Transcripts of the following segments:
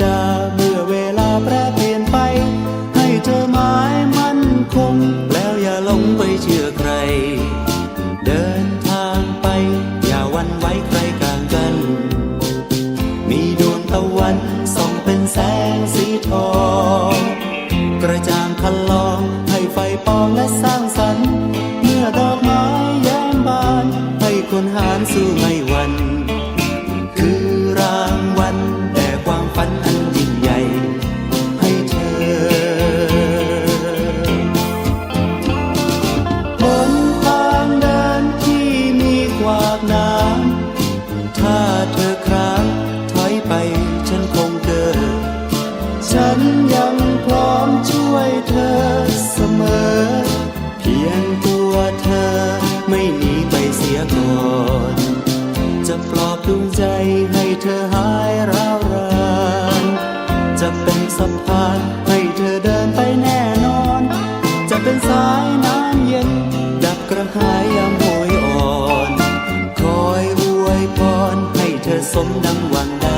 จาเมื่อเวลาแปรเปลี่ยนไป ให้เธอหมายมั่นคง แล้วอย่าหลงไปเชื่อใคร เดินทางไป อย่าวันไว้ใครกลางกัน มีดวงตะวันส่องเป็นแสงสีทอง กระจ่างคันลองให้ไฟปองและสร้างสรรค์ เมื่อดอกไม้แย้มบาน ให้คนหารสู้ไม่วัน คือราง วยเธอเสมอ เพียงตัวเธอไม่หนีไปเสียก่อน จะปลอบดวงใจให้เธอหายร้าวรานจะเป็นสะพานให้เธอเดินไปแน่นอน จะเป็นสายน้ำเย็น ดับกระหายยามโหยอ่อน คอยอวยพรให้เธอสมดังหวังได้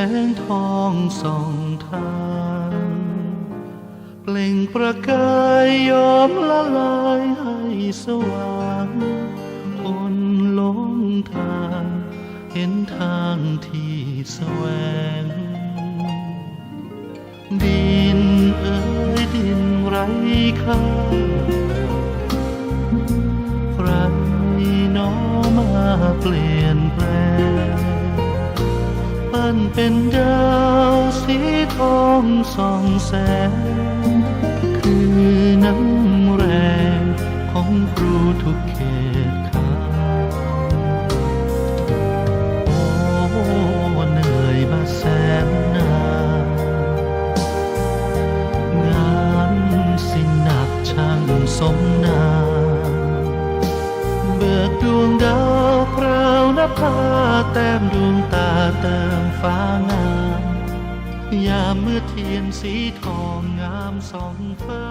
สงทองส่องทางเปล่งประกายยอมละลายให้สว่างคนหลงทางเห็นทางที่แสวง ดินเอ่ยดินไร้ค่าใครหนอมาเปลี่ยน ปั้นเป็นดาวสีทองส่องแสง คือน้ำแรงของครูทุกเขตขาโอ้เหนื่อยมาแสนนานงานสิ้นหนักช่างสมนา ราวนภาแต้มดวงตาเติมฟ้างามยามเมื่อเทียนสีทองงามสองฟ้า